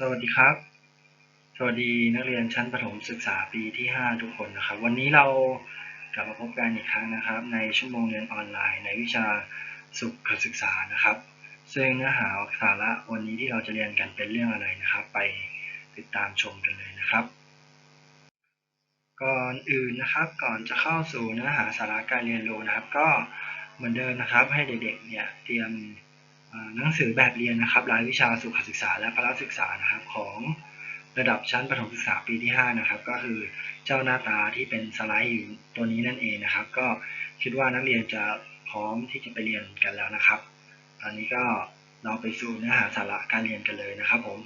สวัสดีครับ สวัสดีนักเรียนชั้นประถมศึกษาปีที่ 5 ทุกคนนะครับ วันนี้เรากลับมาพบกันอีกครั้งนะครับ ในชั่วโมงเรียนออนไลน์ ในวิชาสุขศึกษานะครับ ซึ่งเนื้อหาสาระวันนี้ที่เราจะเรียนกันเป็นเรื่องอะไรนะครับ ไปติดตามชมกันเลยนะครับ ก่อนอื่นนะครับ ก่อนจะเข้าสู่เนื้อหาสาระการเรียนรู้นะครับ ก็เหมือนเดิมนะครับ ให้เด็กๆเนี่ยเตรียม หนังสือแบบเรียนนะครับรายวิชาสุขศึกษาและพละศึกษานะครับของระดับชั้นประถมศึกษาปีที่ 5 นะครับ ก็คือเจ้าหน้าตาที่เป็นสไลด์อยู่ตัวนี้นั่นเองนะครับ ก็คิดว่านักเรียนจะพร้อมที่จะไปเรียนกันแล้วนะครับ ตอนนี้ก็เราไปสู่เนื้อหาสาระการเรียนกันเลยนะครับผม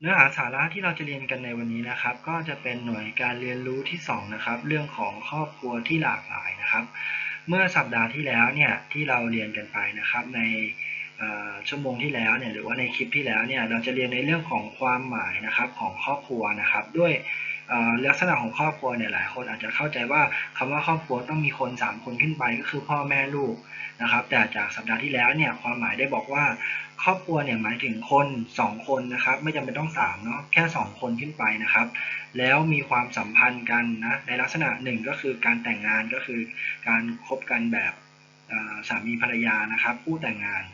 เนื้อหาสาระที่เราจะเรียนกันในวันนี้นะครับ ก็จะเป็นหน่วยการเรียนรู้ที่ 2 นะครับ เรื่องของครอบครัวที่หลากหลายนะครับ เมื่อสัปดาห์ที่แล้วเนี่ยที่เราเรียนกันไปนะครับในชั่วโมงที่แล้วเนี่ยหรือว่าในคลิปที่แล้วเนี่ยเราจะเรียนในเรื่องของความหมายนะครับของครอบครัวนะครับ ด้วยลักษณะของครอบครัวเนี่ยหลายคนอาจจะเข้าใจว่าคำว่าครอบครัวต้องมีคน 3 คนขึ้นไปก็คือพ่อแม่ลูกนะครับ แต่จากสัปดาห์ที่แล้วเนี่ยความหมายได้บอกว่า ครอบครัวเนี่ยหมายถึงคน2คนนะครับ ไม่จำเป็นต้อง3เนาะแค่2คนขึ้นไปนะครับ แล้วมีความสัมพันธ์กันนะในลักษณะหนึ่งก็คือการแต่งงานก็คือการคบกันแบบสามีภรรยานะครับผู้แต่งงาน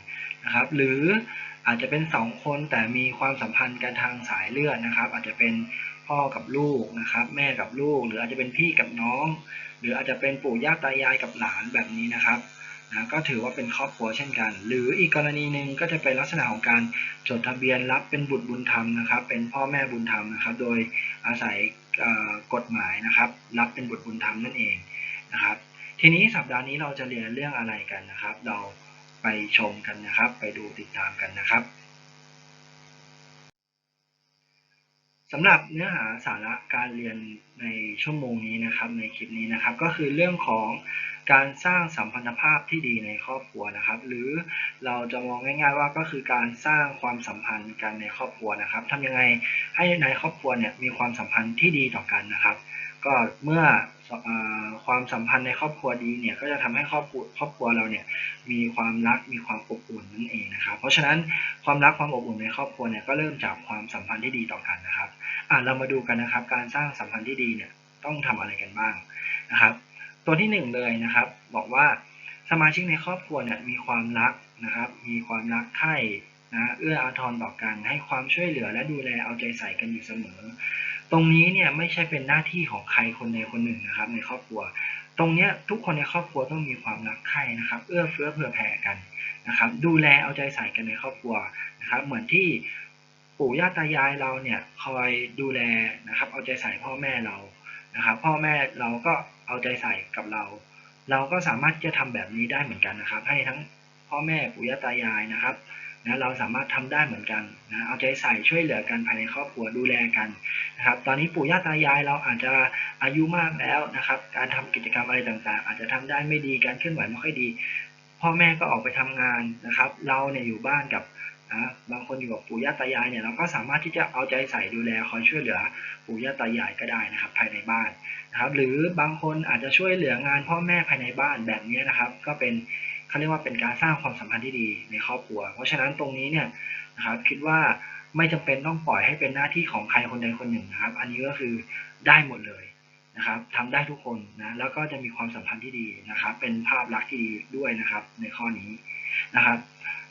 นะครับ หรืออาจจะเป็น2คนแต่มีความสัมพันธ์กันทางสายเลือดนะครับ อาจจะเป็นพ่อกับลูกนะครับ แม่กับลูก หรืออาจจะเป็นพี่กับน้อง หรืออาจจะเป็นปู่ย่าตายายกับหลานแบบนี้นะครับ นะก็ถือว่าเป็นครอบครัวเช่นกัน หรืออีกกรณีหนึ่งก็จะเป็นลักษณะของการจดทะเบียนรับเป็นบุตรบุญธรรมนะครับ เป็นพ่อแม่บุญธรรมนะครับ โดยอาศัยกฎหมายนะครับ รับเป็นบุตรบุญธรรมนั่นเองนะครับ ทีนี้สัปดาห์นี้เราจะเรียนเรื่องอะไรกันนะครับ เราไปชมกันนะครับ ไปดูติดตามกันนะครับสำหรับเนื้อหาสาระการเรียนในชั่วโมงนี้นะครับ ในคลิปนี้นะครับ ก็คือเรื่องของ การสร้างสัมพันธภาพที่ดีในครอบครัวนะครับ หรือเราจะมองง่าย ๆ ว่าก็คือการสร้างความสัมพันธ์กันในครอบครัวนะครับทำยังไงให้ในครอบครัวเนี่ยมีความสัมพันธ์ที่ดีต่อกันนะครับ ก็เมื่อความสัมพันธ์ในครอบครัวดีเนี่ยก็จะทำให้ครอบครัวครอบครัวเราเนี่ยมีความรักมีความอบอุ่นนั่นเองนะครับ เพราะฉะนั้นความรักความอบอุ่นในครอบครัวเนี่ยก็เริ่มจากความสัมพันธ์ที่ดีต่อกันนะครับอะเรามาดูกันนะครับ การสร้างสัมพันธ์ที่ดีเนี่ยต้องทำอะไรกันบ้างนะครับ ตัวที่หนึ่งเลยนะครับ บอกว่าสมาชิกในครอบครัวเนี่ยมีความรักนะครับ มีความรักใคร่นะเอื้ออาทรต่อกันให้ความช่วยเหลือและดูแลเอาใจใส่กันอยู่เสมอ ตรงนี้เนี่ยไม่ใช่เป็นหน้าที่ของใครคนใดคนหนึ่งนะครับ ในครอบครัว ตรงเนี้ยทุกคนในครอบครัวต้องมีความรักใคร่นะครับ เอื้อเฟื้อเผื่อแผ่กันนะครับ ดูแลเอาใจใส่กันในครอบครัวนะครับ เหมือนที่ปู่ย่าตายายเราเนี่ยคอยดูแลนะครับ เอาใจใส่พ่อแม่เรานะครับ พ่อแม่เราก็ เอาใจใส่กับเรา เราก็สามารถจะทำแบบนี้ได้เหมือนกันนะครับ ให้ทั้งพ่อแม่ปู่ย่าตายายนะครับนะเราสามารถทำได้เหมือนกันนะเอาใจใส่ช่วยเหลือกันภายในครอบครัวดูแลกันนะครับ ตอนนี้ปู่ย่าตายายเราอาจจะอายุมากแล้วนะครับ การทำกิจกรรมอะไรต่างๆ อาจจะทำได้ไม่ดีการเคลื่อนไหวไม่ค่อยดี พ่อแม่ก็ออกไปทำงานนะครับ เราเนี่ยอยู่บ้านกับ นะบางคนอยู่กับปู่ย่าตายายเนี่ยเราก็สามารถที่จะเอาใจใส่ดูแลคอยช่วยเหลือปู่ย่าตายายก็ได้นะครับ ภายในบ้านนะครับหรือบางคนอาจจะช่วยเหลืองานพ่อแม่ภายในบ้านแบบนี้นะครับ ก็เป็นเขาเรียกว่าเป็นการสร้างความสัมพันธ์ที่ดีในครอบครัว เพราะฉะนั้นตรงนี้เนี่ยนะครับคิดว่าไม่จำเป็นต้องปล่อยให้เป็นหน้าที่ของใครคนใดคนหนึ่งนะครับ อันนี้ก็คือได้หมดเลยนะครับทำได้ทุกคนนะแล้วก็จะมีความสัมพันธ์ที่ดีนะครับ เป็นภาพลักษณ์ที่ดีด้วยนะครับ ในข้อนี้นะครับ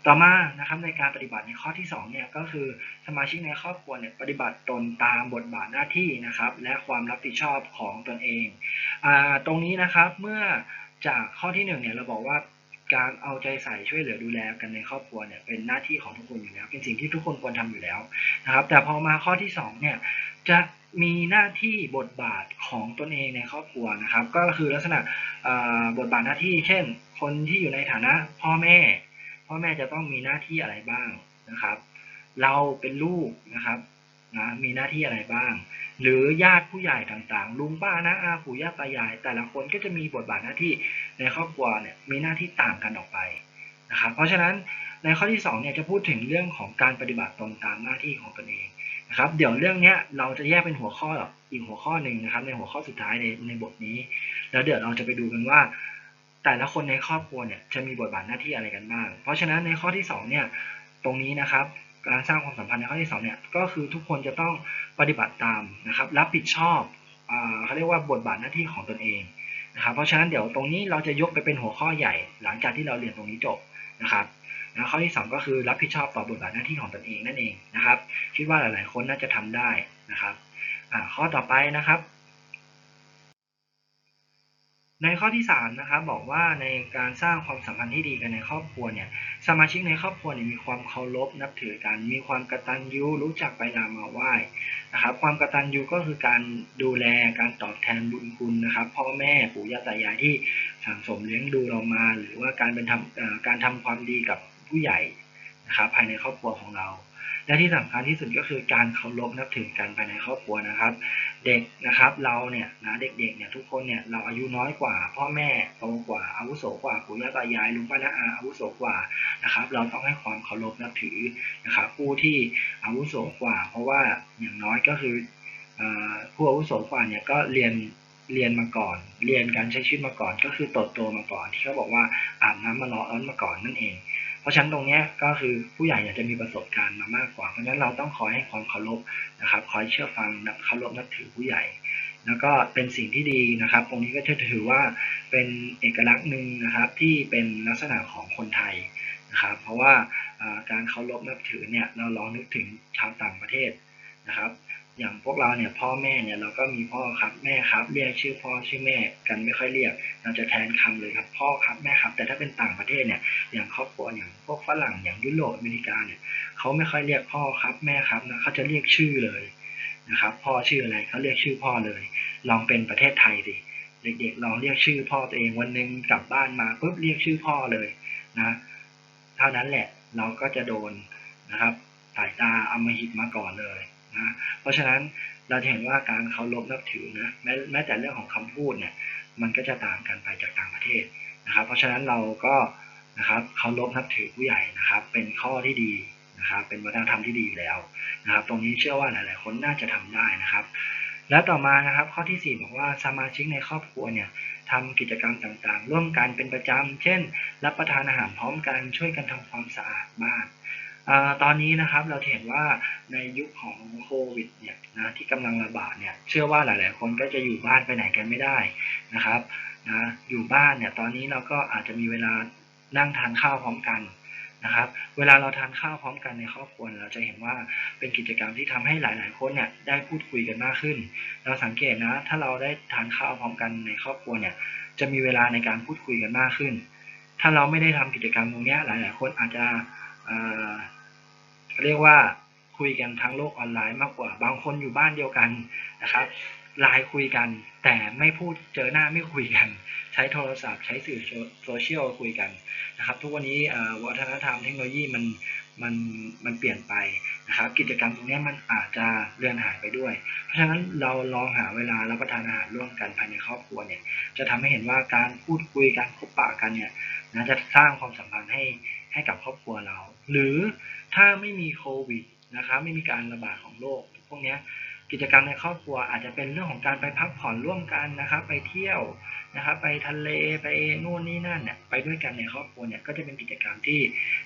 ต่อมานะครับในการปฏิบัติในข้อที่2เนี่ยก็คือสมาชิกในครอบครัวเนี่ยปฏิบัติตนตามบทบาทหน้าที่นะครับ และความรับผิดชอบของตนเองอตรงนี้นะครับเมื่อจากข้อที่1เนี่ยเราบอกว่าการเอาใจใส่ช่วยเหลือดูแลกันในครอบครัวเนี่ยเป็นหน้าที่ของทุกคนอยู่แล้ว เป็นสิ่งที่ทุกคนควรทำอยู่แล้วนะครับ แต่พอมาข้อที่2เนี่ยจะมีหน้าที่บทบาทของตนเองในครอบครัวนะครับ ก็คือลักษณะบทบาทหน้าที่ เช่น คนที่อยู่ในฐานะพ่อแม่ พ่อแม่จะต้องมีหน้าที่อะไรบ้างนะครับ เราเป็นลูกนะครับนะมีหน้าที่อะไรบ้าง หรือญาติผู้ใหญ่ต่างๆ ลุงป้านะอาปู่ย่าตายาย แต่ละคนก็จะมีบทบาทหน้าที่ในครอบครัวเนี่ยมีหน้าที่ต่างกันออกไปนะครับเพราะฉะนั้นในข้อที่2เนี่ยจะพูดถึงเรื่องของการปฏิบัติตรงตามหน้าที่ของตนเองนะครับ เดี๋ยวเรื่องนี้เราจะแยกเป็นหัวข้ออีกหัวข้อหนึ่งนะครับ ในหัวข้อสุดท้ายในในบทนี้ แล้วเดี๋ยวเราจะไปดูกันว่า แต่ละคนในครอบครัวเนี่ยจะมีบทบาทหน้าที่อะไรกันบ้าง เพราะฉะนั้นในข้อที่สองเนี่ยตรงนี้นะครับการสร้างความสัมพันธ์ในข้อที่สองเนี่ยก็คือทุกคนจะต้องปฏิบัติตามนะครับรับผิดชอบเขาเรียกว่าบทบาทหน้าที่ของตนเองนะครับเพราะฉะนั้นเดี๋ยวตรงนี้เราจะยกไปเป็นหัวข้อใหญ่ หลังจากที่เราเรียนตรงนี้จบนะครับนะข้อที่สองก็คือรับผิดชอบต่อบทบาทหน้าที่ของตนเองนั่นเองนะครับ คิดว่าหลาย ๆ คนน่าจะทำได้นะครับข้อต่อไปนะครับ ในข้อที่สามนะครับบอกว่าในการสร้างความสัมพันธ์ที่ดีกันในครอบครัวเนี่ยสมาชิกในครอบครัวเนี่ยมีความเคารพนับถือกัน มีความกตัญญูรู้จักไปลามาไหว้นะครับความกตัญญูก็คือการดูแลการตอบแทนบุญคุณนะครับ พ่อแม่ปู่ย่าตายายที่สังสมเลี้ยงดูเรามา หรือว่าการเป็นทำการทำความดีกับผู้ใหญ่นะครับภายในครอบครัวของเรา และที่สำคัญที่สุดก็คือการเคารพนับถือกันภายในครอบครัวนะครับ เด็กนะครับเราเนี่ยนะเด็กๆเนี่ยทุกคนเนี่ยเราอายุน้อยกว่า พ่อแม่โตกว่าอาวุโสกว่าปู่ย่าตายายลุงป้าน้าอาอาวุโสกว่านะครับ เราต้องให้ความเคารพนับถือนะครับผู้ที่อาวุโสกว่า เพราะว่าอย่างน้อยก็คืออผู้อาวุโสกว่าเนี่ยก็เรียนเรียนมาก่อน เรียนการใช้ชีวิตมาก่อน ก็คือโตโตมาก่อน ที่เขาบอกว่าอาบน้ำมาร้อนมาก่อนนั่นเอง ราะฉะนั้นตรงนี้ก็คือผู้ใหญ่เนี่ยจะมีประสบการณ์มามากกว่า เพราะฉะนั้นเราต้องคอยให้ความเคารพนะครับคอยเชื่อฟังนับเคารพนับถือผู้ใหญ่ แล้วก็เป็นสิ่งที่ดีนะครับ ตรงนี้ก็จะถือว่าเป็นเอกลักษณ์หนึ่งนะครับที่เป็นลักษณะของคนไทยนะครับ เพราะว่าการเคารพนับถือเนี่ยเราลองนึกถึงชาวต่างประเทศนะครับ อย่างพวกเราเนี่ยพ่อแม่เนี่ยเราก็มีพ่อครับแม่ครับ เรียกชื่อพ่อชื่อแม่กันไม่ค่อยเรียก เราจะแทนคำเลยครับพ่อครับแม่ครับ แต่ถ้าเป็นต่างประเทศเนี่ยอย่างครอบครัวอย่างพวกฝรั่งอย่างยุโรปอเมริกาเนี่ยเขาไม่ค่อยเรียกพ่อครับแม่ครับนะเขาจะเรียกชื่อเลยนะครับพ่อชื่ออะไรเขาเรียกชื่อพ่อเลย ลองเป็นประเทศไทยสิเด็กๆลองเรียกชื่อพ่อตัวเองวันหนึ่งกลับบ้านมาปุ๊บเรียกชื่อพ่อเลยนะเท่านั้นแหละเราก็จะโดนนะครับสายตาอำมหิตมาก่อนเลย นะเพราะฉะนั้นเราเห็นว่าการเคารพนับถือนะแม้แม้แต่เรื่องของคำพูดเนี่ยมันก็จะต่างกันไปจากต่างประเทศนะครับ เพราะฉะนั้นเราก็นะครับเคารพนับถือผู้ใหญ่นะครับ เป็นข้อที่ดีนะครับเป็นวัฒนธรรมที่ดีแล้วนะครับ ตรงนี้เชื่อว่าหลาย ๆ คนน่าจะทำได้นะครับ และต่อมานะครับข้อที่ 4 บอกว่าสมาชิกในครอบครัวเนี่ยทำกิจกรรมต่างๆ ร่วมกันเป็นประจำ เช่น รับประทานอาหารพร้อมกันช่วยกันทำความสะอาดบ้าน ตอนนี้นะครับเราเห็นว่าในยุคของโควิดเนี่ยนะที่กำลังระบาดเนี่ยเชื่อว่าหลาย ๆ คนก็จะอยู่บ้านไปไหนกันไม่ได้นะครับนะอยู่บ้านเนี่ยตอนนี้เราก็อาจจะมีเวลานั่งทานข้าวพร้อมกันนะครับ เวลาเราทานข้าวพร้อมกันในครอบครัวเราจะเห็นว่าเป็นกิจกรรมที่ทำให้หลาย ๆ คนเนี่ยได้พูดคุยกันมากขึ้น เราสังเกตนะ ถ้าเราได้ทานข้าวพร้อมกันในครอบครัวเนี่ยจะมีเวลาในการพูดคุยกันมากขึ้น ถ้าเราไม่ได้ทำกิจกรรมตรงนี้ยหลาย ๆ คนอาจจะ เรียกว่าคุยกันทางโลกออนไลน์มากกว่า บางคนอยู่บ้านเดียวกันนะครับไลน์คุยกัน แต่ไม่พูดเจอหน้าไม่คุยกัน ใช้โทรศัพท์ใช้สื่อโซเชียลคุยกันนะครับ ทุกวันนี้วัฒนธรรมเทคโนโลยีมันมันมันเปลี่ยนไปนะครับ กิจกรรมตรงนี้มันอาจจะเลือนหายไปด้วย เพราะฉะนั้นเราลองหาเวลารับประทานอาหารร่วมกันภายในครอบครัวเนี่ย จะทำให้เห็นว่าการพูดคุยการพบปะกันเนี่ยนะจะสร้างความสัมพันธ์ให้ ให้กับครอบครัวเรา หรือถ้าไม่มีโควิดนะครับไม่มีการระบาดของโรคพวกนี้กิจกรรมในครอบครัวอาจจะเป็นเรื่องของการไปพักผ่อนร่วมกันนะครับไปเที่ยวนะครับไปทะเลไปนู่นนี่นั่นเนี่ยไปด้วยกันในครอบครัวเนี่ยก็จะเป็นกิจกรรมที่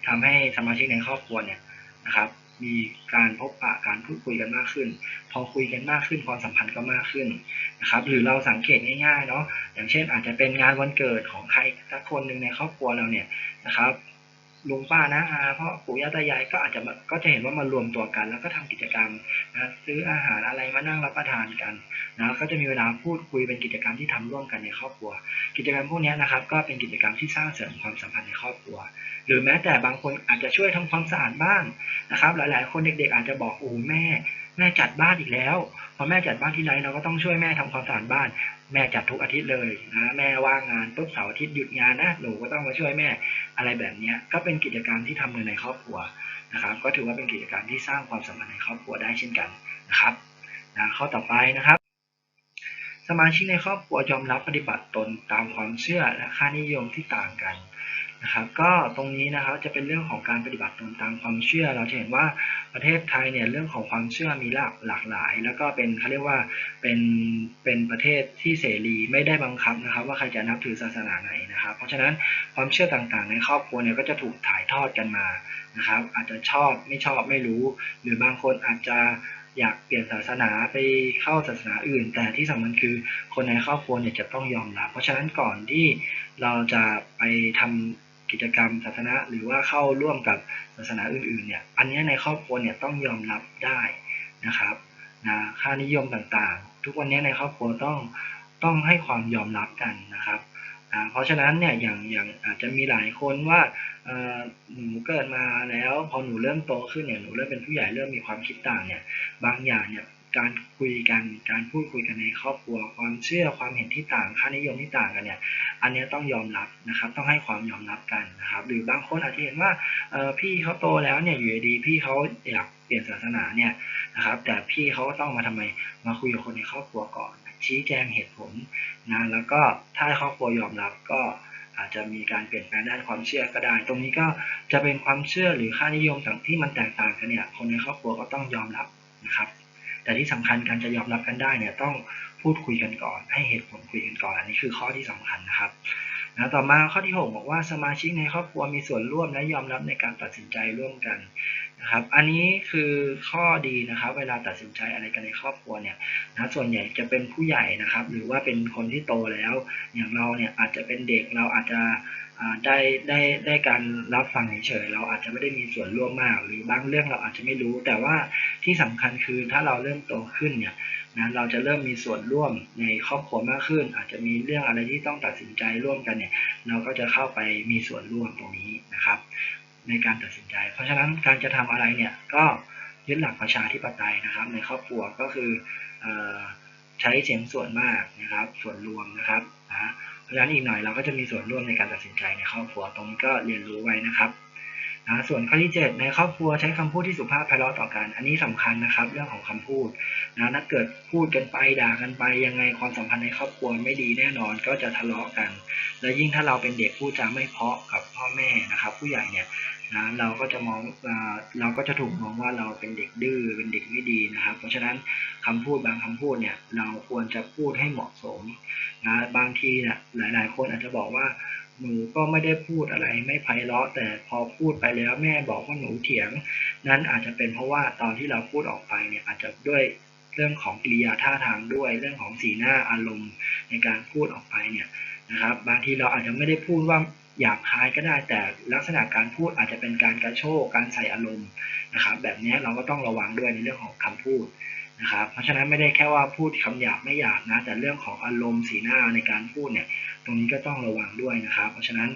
ทำให้สมาชิกในครอบครัวเนี่ยนะครับมีการพบปะการพูดคุยกันมากขึ้น พอคุยกันมากขึ้นความสัมพันธ์ก็มากขึ้นนะครับหรือเราสังเกตง่ายๆเนาะอย่างเช่นอาจจะเป็นงานวันเกิดของใครสักคนหนึ่งในครอบครัวเราเนี่ยนะครับ ลุงป้านะอาพ่อปู่ย่าตายายก็อาจจะก็จะเห็นว่ามารวมตัวกัน แล้วก็ทำกิจกรรมนะซื้ออาหารอะไรมานั่งรับประทานกันนะก็จะมีเวลาพูดคุยเป็นกิจกรรมที่ทำร่วมกันในครอบครัว กิจกรรมพวกนี้นะครับ ก็เป็นกิจกรรมที่สร้างเสริมความสัมพันธ์ในครอบครัว หรือแม้แต่บางคนอาจจะช่วยทำความสะอาดบ้านนะครับ หลาย ๆ คนเด็ก ๆ อาจจะบอกโอ้แม่แม่จัดบ้านอีกแล้วพอแม่จัดบ้านที่ไรเราก็ต้องช่วยแม่ทำความสะอาดบ้าน แม่จัดทุกอาทิตย์เลยนะแม่ว่างงานปุ๊บเสาร์อาทิตย์หยุดงานนะหนูก็ต้องมาช่วยแม่อะไรแบบนี้ก็เป็นกิจกรรมที่ทำในครอบครัวนะครับก็ถือว่าเป็นกิจกรรมที่สร้างความสัมพันธ์ในครอบครัวได้เช่นกันนะครับนะข้อต่อไปนะครับ สมาชิกในครอบครัวยอมรับปฏิบัติตนตามความเชื่อและค่านิยมที่ต่างกัน นะครับก็ตรงนี้นะครับจะเป็นเรื่องของการปฏิบัติตนตามความเชื่อ เราจะเห็นว่าประเทศไทยเนี่ยเรื่องของความเชื่อมีหลากหลากหลาย แล้วก็เป็นเขาเรียกว่าเป็นเป็นประเทศที่เสรีไม่ได้บังคับนะครับ ว่าใครจะนับถือศาสนาไหนนะครับ เพราะฉะนั้นความเชื่อต่างๆ ในครอบครัวเนี่ยก็จะถูกถ่ายทอดกันมานะครับ อาจจะชอบไม่ชอบไม่รู้ หรือบางคนอาจจะอยากเปลี่ยนศาสนาไปเข้าศาสนาอื่น แต่ที่สำคัญคือคนในครอบครัวเนี่ยจะต้องยอมรับ เพราะฉะนั้นก่อนที่เราจะไปทำ กิจกรรมศาสนาหรือว่าเข้าร่วมกับศาสนาอื่นๆเนี่ยอันนี้ในครอบครัวเนี่ยต้องยอมรับได้นะครับนะค่านิยมต่างๆ ทุกวันนี้ในครอบครัวต้องต้องให้ความยอมรับกันนะครับนะเพราะฉะนั้นเนี่ยอย่างอย่างอาจจะมีหลายคนว่าหนูเกิดมาแล้วพอหนูเริ่มโตขึ้นเนี่ยหนูเริ่มเป็นผู้ใหญ่เริ่มมีความคิดต่างเนี่ยบางอย่างเนี่ย การคุยกันการพูดคุยกันในครอบครัว ความเชื่อความเห็นที่ต่างค่านิยมที่ต่างกันเนี่ยอันนี้ต้องยอมรับนะครับ ต้องให้ความยอมรับกันนะครับ หรือบางคนอาจจะเห็นว่าพี่เขาโตแล้วเนี่ยอยู่ดีพี่เขาอยากเปลี่ยนศาสนาเนี่ยนะครับ แต่พี่เขาก็ต้องมาทำไมมาคุยกับคนในครอบครัวก่อน ชี้แจงเหตุผลนะแล้วก็ถ้าครอบครัวยอมรับก็อาจจะมีการเปลี่ยนแปลงด้านความเชื่อก็ได้ ตรงนี้ก็จะเป็นความเชื่อหรือค่านิยมต่างที่มันแตกต่างกันเนี่ย คนในครอบครัวก็ต้องยอมรับนะครับ แต่ที่สำคัญการจะยอมรับกันได้เนี่ยต้องพูดคุยกันก่อน ให้เหตุผลคุยกันก่อน อันนี้คือข้อที่สำคัญนะครับนะต่อมาข้อที่ 6 บอกว่าสมาชิกในครอบครัวมีส่วนร่วมและยอมรับในการตัดสินใจร่วมกันนะครับ อันนี้คือข้อดีนะครับ เวลาตัดสินใจอะไรกันในครอบครัวเนี่ยนะส่วนใหญ่จะเป็นผู้ใหญ่นะครับ หรือว่าเป็นคนที่โตแล้ว อย่างเราเนี่ยอาจจะเป็นเด็กเราอาจจะ ได้ได้ได้การรับฟังเฉยๆเราอาจจะไม่ได้มีส่วนร่วมมาก หรือบางเรื่องเราอาจจะไม่รู้ แต่ว่าที่สำคัญคือถ้าเราเริ่มโตขึ้นเนี่ยนะเราจะเริ่มมีส่วนร่วมในครอบครัวมากขึ้น อาจจะมีเรื่องอะไรที่ต้องตัดสินใจร่วมกันเนี่ย เราก็จะเข้าไปมีส่วนร่วมตรงนี้นะครับ ในการตัดสินใจ เพราะฉะนั้นการจะทำอะไรเนี่ยก็ยึดหลักประชาธิปไตยนะครับ ในครอบครัวก็คือใช้เสียงส่วนมากนะครับ ส่วนรวมนะครับนะ เพราะฉะนั้นอีกหน่อยเราก็จะมีส่วนร่วมในการตัดสินใจในครอบครัว ตรงนี้ก็เรียนรู้ไว้นะครับนะส่วนข้อที่ 7 ในครอบครัวใช้คำพูดที่สุภาพไพเราะต่อกัน อันนี้สำคัญนะครับ เรื่องของคำพูดนะถ้าเกิดพูดกันไปด่ากันไปยังไงความสัมพันธ์ในครอบครัวไม่ดีแน่นอนก็จะทะเลาะกัน และยิ่งถ้าเราเป็นเด็กพูดจาไม่เพาะกับพ่อแม่นะครับ ผู้ใหญ่เนี่ย นะเราก็จะมองเราก็จะถูกมองว่าเราเป็นเด็กดื้อเป็นเด็กไม่ดีนะครับ เพราะฉะนั้นคำพูดบางคำพูดเนี่ยเราควรจะพูดให้เหมาะสมนะบางทีเนี่ยหลาย ๆ คนอาจจะบอกว่าหนูก็ไม่ได้พูดอะไรไม่ไพเราะแต่พอพูดไปแล้วแม่บอกว่าหนูเถียง นั้นอาจจะเป็นเพราะว่าตอนที่เราพูดออกไปเนี่ยอาจจะด้วยเรื่องของกิริยาท่าทางด้วยเรื่องของสีหน้าอารมณ์ในการพูดออกไปเนี่ยนะครับ บางทีเราอาจจะไม่ได้พูดว่า หยาบคายก็ได้แต่ลักษณะการพูดอาจจะเป็นการกระโชกการใส่อารมณ์นะครับแบบนี้เราก็ต้องระวังด้วยในเรื่องของคำพูดนะครับเพราะฉะนั้นไม่ได้แค่ว่าพูดคำหยาบไม่หยาบนะแต่เรื่องของอารมณ์สีหน้าในการพูดเนี่ยตรงนี้ก็ต้องระวังด้วยนะครับ เพราะฉะนั้น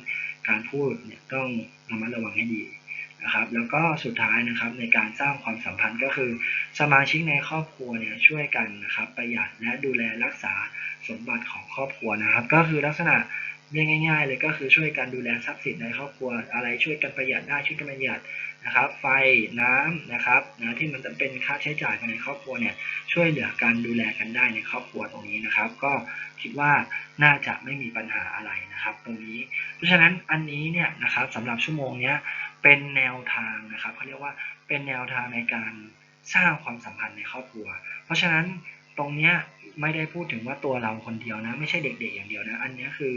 การพูดเนี่ยต้องระมัดระวังให้ดีนะครับแล้วก็สุดท้ายนะครับในการสร้างความสัมพันธ์ก็คือ สมาชิกในครอบครัวเนี่ยช่วยกันนะครับประหยัดและดูแลรักษา สมบัติของครอบครัวนะครับ ก็คือลักษณะเรียกง่าย ๆ เลยก็คือช่วยกันดูแลทรัพย์สินในครอบครัว อะไรช่วยกันประหยัดได้ช่วยกันประหยัดนะครับ ไฟน้ำนะครับนะที่มันจะเป็นค่าใช้จ่ายภายในครอบครัวเนี่ยช่วยเหลือการดูแลกันได้ในครอบครัวตรงนี้นะครับ ก็คิดว่าน่าจะไม่มีปัญหาอะไรนะครับ ตรงนี้ เพราะฉะนั้นอันนี้เนี่ยนะครับสำหรับชั่วโมงนี้เป็นแนวทางนะครับเขาเรียกว่าเป็นแนวทางในการสร้างความสัมพันธ์ในครอบครัว เพราะฉะนั้นตรงเนี้ย ไม่ได้พูดถึงว่าตัวเราคนเดียวนะ ไม่ใช่เด็กๆอย่างเดียวนะ อันนี้คือ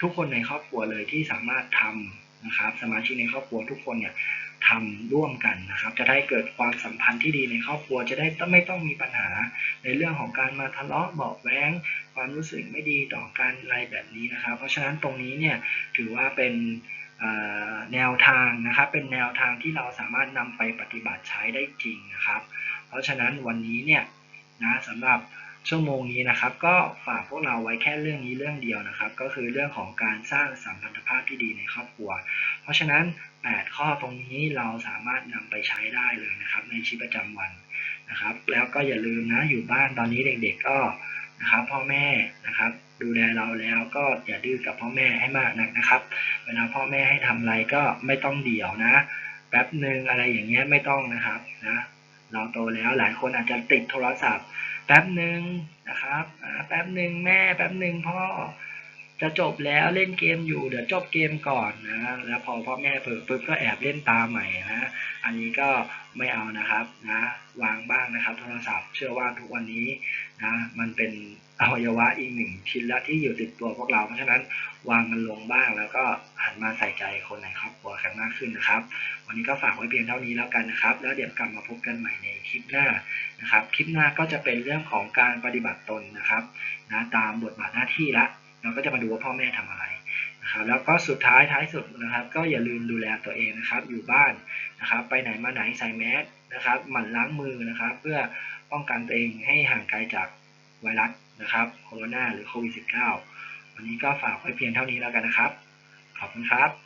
ทุกคนในครอบครัวเลยที่สามารถทำนะครับ สมาชิกในครอบครัวทุกคนเนี่ยทำร่วมกันนะครับ จะได้เกิดความสัมพันธ์ที่ดีในครอบครัว จะได้ไม่ต้องมีปัญหาในเรื่องของการมาทะเลาะเบาแว้ง ความรู้สึกไม่ดีต่อกันอะไรแบบนี้นะครับ เพราะฉะนั้นตรงนี้เนี่ยถือว่าเป็นแนวทางนะครับ เป็นแนวทางที่เราสามารถนำไปปฏิบัติใช้ได้จริงนะครับ เพราะฉะนั้นวันนี้เนี่ยนะสำหรับ ชั่วโมงนี้นะครับ ก็ฝากพวกเราไว้แค่เรื่องนี้เรื่องเดียวนะครับ ก็คือเรื่องของการสร้างสัมพันธภาพที่ดีในครอบครัว เพราะฉะนั้น 8 ข้อตรงนี้เราสามารถนำไปใช้ได้เลยนะครับ ในชีวิตประจำวันนะครับ แล้วก็อย่าลืมนะอยู่บ้านตอนนี้เด็กๆก็นะครับ พ่อแม่นะครับ ดูแลเราแล้วก็อย่าดื้อกับพ่อแม่ให้มากนักนะครับ เวลาพ่อแม่ให้ทำอะไรก็ไม่ต้องเดี่ยวนะแป๊บหนึ่งอะไรอย่างเงี้ยไม่ต้องนะครับนะเราโตแล้วหลายคนอาจจะติดโทรศัพท์ แป๊บหนึ่งนะครับแป๊บหนึ่งแม่แป๊บหนึ่งพ่อจะจบแล้วเล่นเกมอยู่เดี๋ยวจบเกมก่อนนะแล้วพอพ่อแม่เผลอปุ๊บก็แอบเล่นตาใหม่นะอันนี้ก็ไม่เอานะครับนะวางบ้างนะครับ โทรศัพท์เชื่อว่าทุกวันนี้นะมันเป็นอวัยวะอีกหนึ่งชิ้นละที่อยู่ติดตัวพวกเรา เพราะฉะนั้นวางมันลงบ้างแล้วก็หันมาใส่ใจคนในครอบครัวกันมากขึ้นนะครับ วันนี้ก็ฝากไว้เพียงเท่านี้แล้วกันนะครับ แล้วเดี๋ยวกลับมาพบกันใหม่ในคลิปหน้า นะครับ คลิปหน้าก็จะเป็นเรื่องของการปฏิบัติตนนะครับนะตามบทบาทหน้าที่ละเราก็จะมาดูว่าพ่อแม่ทำอะไรนะครับ แล้วก็สุดท้ายท้ายสุดนะครับ ก็อย่าลืมดูแลตัวเองนะครับ อยู่บ้านนะครับ ไปไหนมาไหนใส่แมสนะครับ หมั่นล้างมือนะครับ เพื่อป้องกันตัวเองให้ห่างไกลจากไวรัสนะครับโคโรนาหรือโควิด -19 วันนี้ก็ฝากไว้เพียงเท่านี้แล้วกันนะครับ ขอบคุณครับ